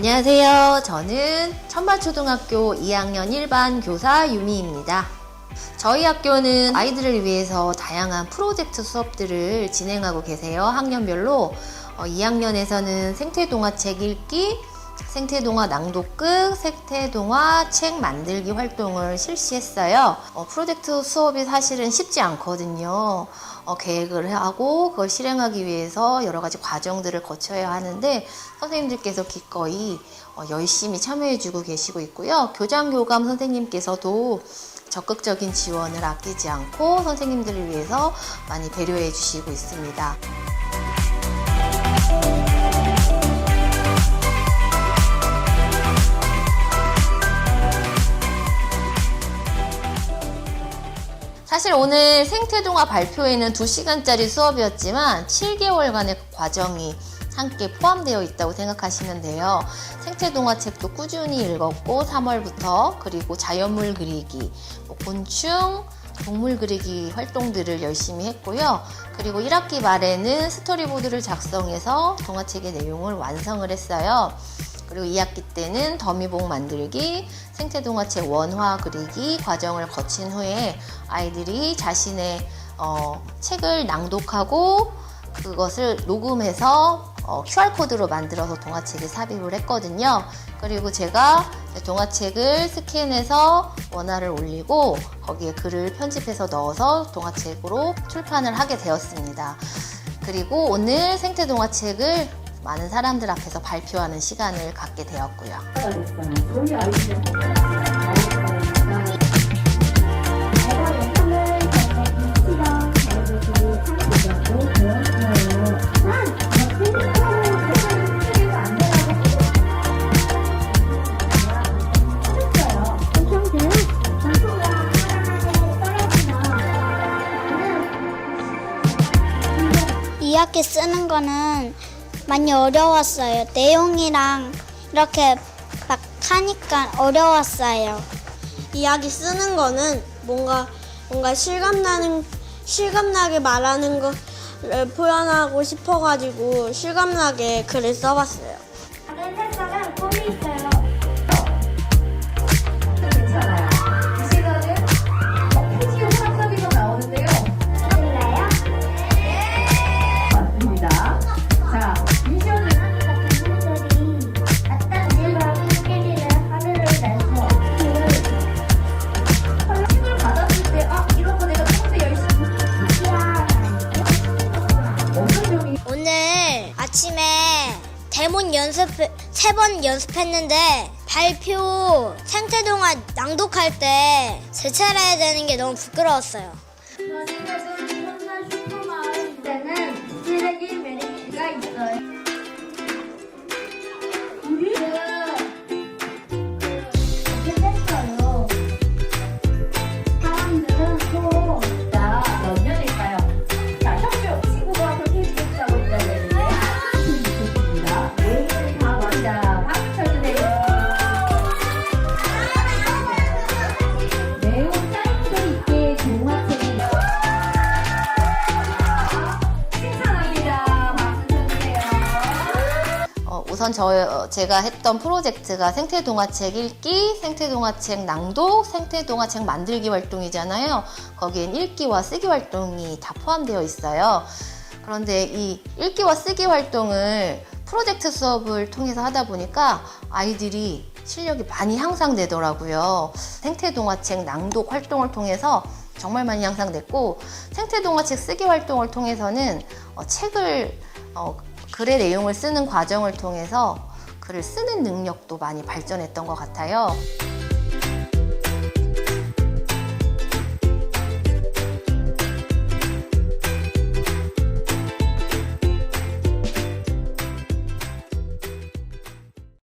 안녕하세요. 저는 천마초등학교 2학년 1반 교사 유미입니다. 저희 학교는 아이들을 위해서 다양한 프로젝트 수업들을 진행하고 계세요. 학년별로 어, 2학년에서는 생태 동화책 읽기, 생태동화 낭독극, 생태동화 책 만들기 활동을 실시했어요. 어, 프로젝트 수업이 사실은 쉽지 않거든요. 어, 계획을 하고 그걸 실행하기 위해서 여러 가지 과정들을 거쳐야 하는데 선생님들께서 기꺼이 어, 열심히 참여해주고 계시고 있고요. 교장 교감 선생님께서도 적극적인 지원을 아끼지 않고 선생님들을 위해서 많이 배려해 주시고 있습니다. 사실 오늘 생태동화 발표에는 2시간짜리 수업이었지만 7개월간의 과정이 함께 포함되어 있다고 생각하시면 돼요. 생태동화 책도 꾸준히 읽었고 3월부터 그리고 자연물 그리기, 뭐 곤충, 동물 그리기 활동들을 열심히 했고요. 그리고 1학기 말에는 스토리보드를 작성해서 동화책의 내용을 완성을 했어요. 그리고 2학기 때는 더미봉 만들기, 생태동화책 원화 그리기 과정을 거친 후에 아이들이 자신의 어, 책을 낭독하고 그것을 녹음해서 어, QR코드로 만들어서 동화책에 삽입을 했거든요. 그리고 제가 동화책을 스캔해서 원화를 올리고 거기에 글을 편집해서 넣어서 동화책으로 출판을 하게 되었습니다. 그리고 오늘 생태 동화책을 많은 사람들 앞에서 발표하는 시간을 갖게 되었고요. 아이들 이야기 쓰는 거는 많이 어려웠어요. 내용이랑 이렇게 막 하니까 어려웠어요. 이야기 쓰는 거는 뭔가 뭔가 실감 나는 실감 나게 말하는 거를 표현하고 싶어가지고 실감 나게 글을 써봤어요. 연습 세 번 연습했는데 발표 생태 동화 낭독할 때제 차례 해야 되는 게 너무 부끄러웠어요. 때는 쓰레기 우선 저 어, 제가 했던 프로젝트가 생태 동화책 읽기, 생태 동화책 낭독, 생태 동화책 만들기 활동이잖아요. 거기엔 읽기와 쓰기 활동이 다 포함되어 있어요. 그런데 이 읽기와 쓰기 활동을 프로젝트 수업을 통해서 하다 보니까 아이들이 실력이 많이 향상되더라고요. 생태 동화책 낭독 활동을 통해서 정말 많이 향상됐고 생태 동화책 쓰기 활동을 통해서는 어, 책을 어, 글의 내용을 쓰는 과정을 통해서 글을 쓰는 능력도 많이 발전했던 것 같아요.